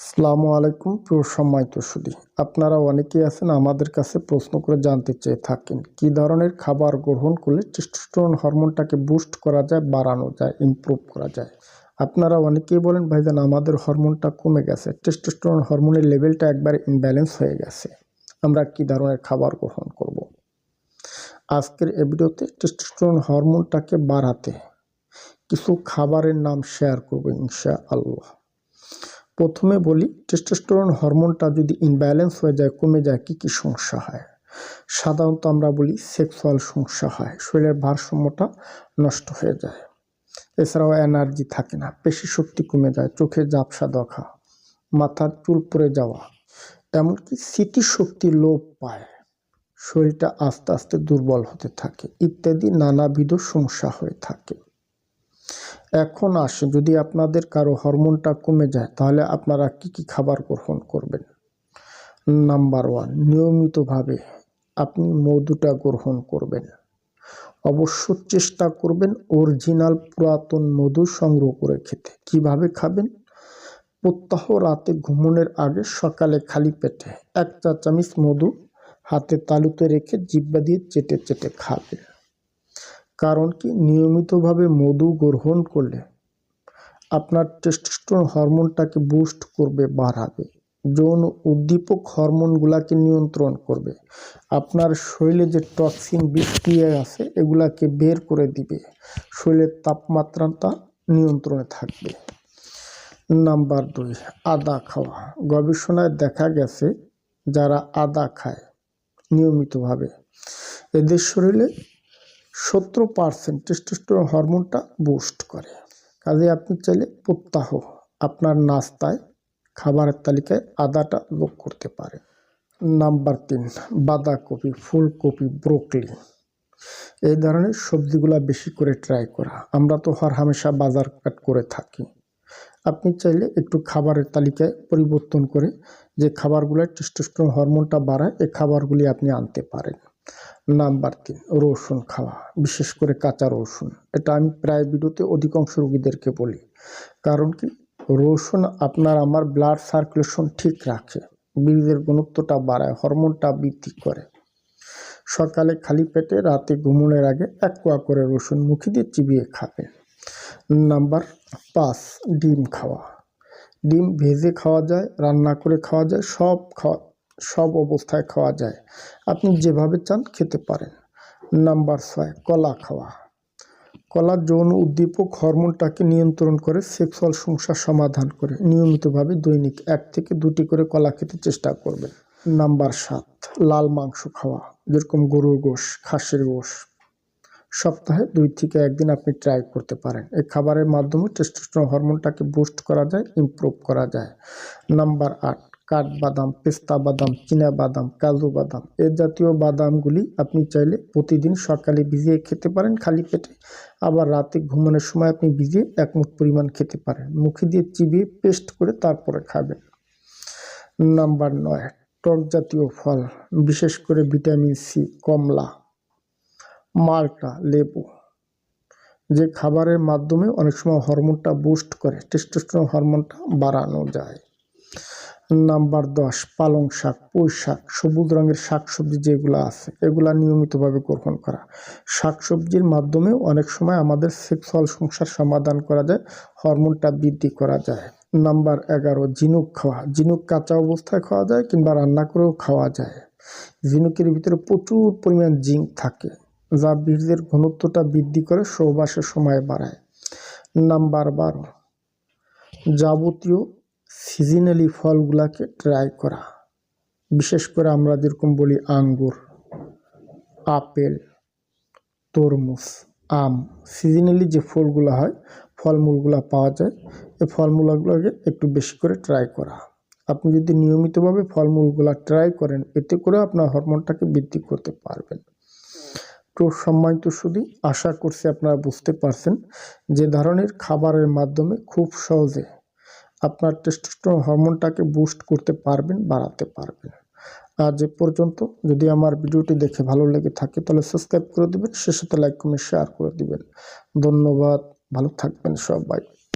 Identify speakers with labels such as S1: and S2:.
S1: আসসালামু আলাইকুম সম্মানিত সুদী আপনারা অনেকেই আছেন আমাদের কাছে প্রশ্ন করে জানতে চেয়ে থাকেন, কি ধরনের খাবার গ্রহণ করলে টেস্টোস্টেরন হরমোনটাকে বুস্ট করা যায়, বাড়ানো যায় ইমপ্রুভ করা যায়? আপনারা অনেকেই বলেন, ভাইজান, আমাদের হরমোনটা কমে গেছে টেস্টোস্টেরন হরমোনের লেভেলটা একবার ইনব্যালেন্স হয়ে গেছে। আমরা কি ধরনের খাবার গ্রহণ করব। আজকের এ ভিডিওতে টেস্টোস্টেরন হরমোনটাকে বাড়াতে কিছু খাবারের নাম শেয়ার করব ইনশা আল্লাহ প্রথমে বলি টেস্টোস্টেরন হরমোনটা যদি ইনব্যালেন্স হয়ে যায়, কমে যায়, কী কী সমস্যা হয়? সাধারণত আমরা বলি সেক্সুয়াল সমস্যা হয়, শরীরের ভারসাম্যটা নষ্ট হয়ে যায়। এছাড়াও এনার্জি থাকে না, পেশি শক্তি কমে যায়, চোখে জাপসা দেখা, মাথার চুল পড়ে যাওয়া, এমনকি স্মৃতিশক্তি লোপ পায়, শরীরটা আস্তে আস্তে দুর্বল হতে থাকে, ইত্যাদি নানাবিধ সমস্যা হয়ে থাকে। এখন আসে, যদি আপনাদের কারও হরমোনটা কমে যায়, তাহলে আপনারা কি কি খাবার গ্রহণ করবেন? নাম্বার ওয়ান, নিয়মিতভাবে আপনি মধুটা গ্রহণ করবেন। অবশ্য চেষ্টা করবেন অরিজিনাল পুরাতন মধু সংগ্রহ করে খেতে। কীভাবে খাবেন? প্রত্যাহ রাতে ঘুমনের আগে সকালে খালি পেটে এক চা চামচ মধু হাতে তালুতে রেখে জিব্বা দিয়ে চেটে চেটে খাবেন। কারণ কি নিয়মিতভাবে মধু গ্রহণ করলে আপনার টেস্টোস্টেরন হরমোনটাকে বুস্ট করবে, বাড়াবে। যৌন উদ্দীপক হরমোনগুলাকে নিয়ন্ত্রণ করবে। আপনার শরীরে যে টক্সিন বিক্রিয়া আছে, এগুলাকে বের করে দিবে। শরীরের তাপমাত্রাটা নিয়ন্ত্রণে থাকবে। নাম্বার দুই, আদা খাওয়া। গবেষণায় দেখা গেছে, যারা আদা খায় নিয়মিতভাবে, এদের শরীরে সত্তর পার্সেন্ট টেস্টোস্টেরন হরমোনটা বুস্ট করে। কাজে আপনি চাইলে প্রত্যাহ আপনার নাস্তায়, খাবারের তালিকায় আদাটা যোগ করতে পারেন। নাম্বার তিন, বাঁধাকপি, ফুলকপি, ব্রোকলি। এই ধরনের সবজিগুলা বেশি করে ট্রাই করা। আমরা তো হর হামেশা বাজার কাট করে থাকি। আপনি চাইলে একটু খাবারের তালিকায় পরিবর্তন করে যে খাবারগুলো টেস্টোস্টেরন হরমোনটা বাড়ায়, এই খাবারগুলি আপনি আনতে পারেন। নাম্বার তিন, রসুন খাওয়া, বিশেষ করে কাঁচা রসুন। এটা আমি প্রায় ভিডিওতে অধিকাংশ রোগীদেরকে বলি। কারণ কি? রসুন আপনার আমার ব্লাড সার্কুলেশন ঠিক রাখে বীর্যের গুণত্বটা বাড়ায় হরমোনটা বৃদ্ধি করে। সকালে খালি পেটে, রাতে ঘুমনের আগে এক কোয়া করে রসুন মুখে দিয়ে চিবিয়ে খাবে। নাম্বার পাঁচ, ডিম খাওয়া। ডিম ভেজে খাওয়া যায়, রান্না করে খাওয়া যায়, সব খাওয়া সব অবস্থায় খাওয়া যায়। আপনি যেভাবে চান খেতে পারেন। নাম্বার ছয়, কলা খাওয়া। কলা যৌন উদ্দীপক হরমোনটাকে নিয়ন্ত্রণ করে সেক্সুয়াল সমস্যার সমাধান করে। নিয়মিতভাবে দৈনিক এক থেকে দুটি করে কলা খেতে চেষ্টা করবেন। নাম্বার সাত, লাল মাংস খাওয়া, যেরকম গরুর গোশ, খাসির গোশ। সপ্তাহে দুই থেকে একদিন আপনি ট্রাই করতে পারেন। এই খাবারের মাধ্যমে টেস্টোস্টেরন হরমোনটাকে বুস্ট করা যায় ইমপ্রুভ করা যায়। নাম্বার আট কাঠবাদাম পেস্তা বাদাম, চীনা বাদাম, কাজু বাদাম এ জাতীয় বাদামগুলি আপনি চাইলে প্রতিদিন সকালে ভিজিয়ে খেতে পারেন খালি পেটে। আবার রাতে ঘুমানোর সময় আপনি ভিজিয়ে এক মুঠ পরিমাণ খেতে পারেন। মুখে দিয়ে চিবিয়ে পেস্ট করে তারপরে খাবেন। নাম্বার নয়, টক জাতীয় ফল, বিশেষ করে ভিটামিন সি, কমলা, মালটা, লেবু, যে খাবারের মাধ্যমে অনেক সময় হরমোনটা বুস্ট করে, টেস্টোস্টেরন হরমোনটা বাড়ানো যায়। নাম্বার দশ, পালং শাক, পুঁই শাক, সবুজ রঙের শাক সবজি যেগুলো আছে, এগুলা নিয়মিতভাবে গ্রহণ করা। শাক সবজির মাধ্যমেও অনেক সময় আমাদের সেক্সুয়াল সমস্যার সমাধান করা যায়, হরমোনটা বৃদ্ধি করা যায়। নাম্বার এগারো, ঝিনুক খাওয়া, ঝিনুক কাঁচা অবস্থায় খাওয়া যায় কিংবা রান্না করেও খাওয়া যায়। ঝিনুকের ভিতরে প্রচুর পরিমাণ জিঙ্ক থাকে, যা বীর্যের ঘনত্বটা বৃদ্ধি করে সৌবাসের সময় বাড়ায়। নাম্বার বারো, যাবতীয় সিজনালি ফলগুলাকে ট্রাই করা। বিশেষ করে আমরা যেরকম বলি আঙ্গুর, আপেল, তরমুজ, আম। সিজনালি যে ফলগুলো হয়, ফলমূলগুলো পাওয়া যায়, এই ফলমূলগুলোকে একটু বেশি করে ট্রাই করা। আপনি যদি নিয়মিতভাবে ফলমূলগুলো ট্রাই করেন, এতে করে আপনার হরমোনটাকে বৃদ্ধি করতে পারবেন। তো সম্মানিত শুধু আশা করছি আপনারা বুঝতে পারছেন যে ধরনের খাবারের মাধ্যমে খুব সহজে আপনার টেস্টোস্টেরন হরমোনটাকে বুস্ট করতে পারবেন, বাড়াতে পারবেন। আজ এ পর্যন্ত, যদি আমার ভিডিওটি দেখে ভালো লেগে থাকে, তাহলে সাবস্ক্রাইব করে দেবেন, সে সাথে লাইক কমেন্ট শেয়ার করে দেবেন। ধন্যবাদ, ভালো থাকবেন সবাই।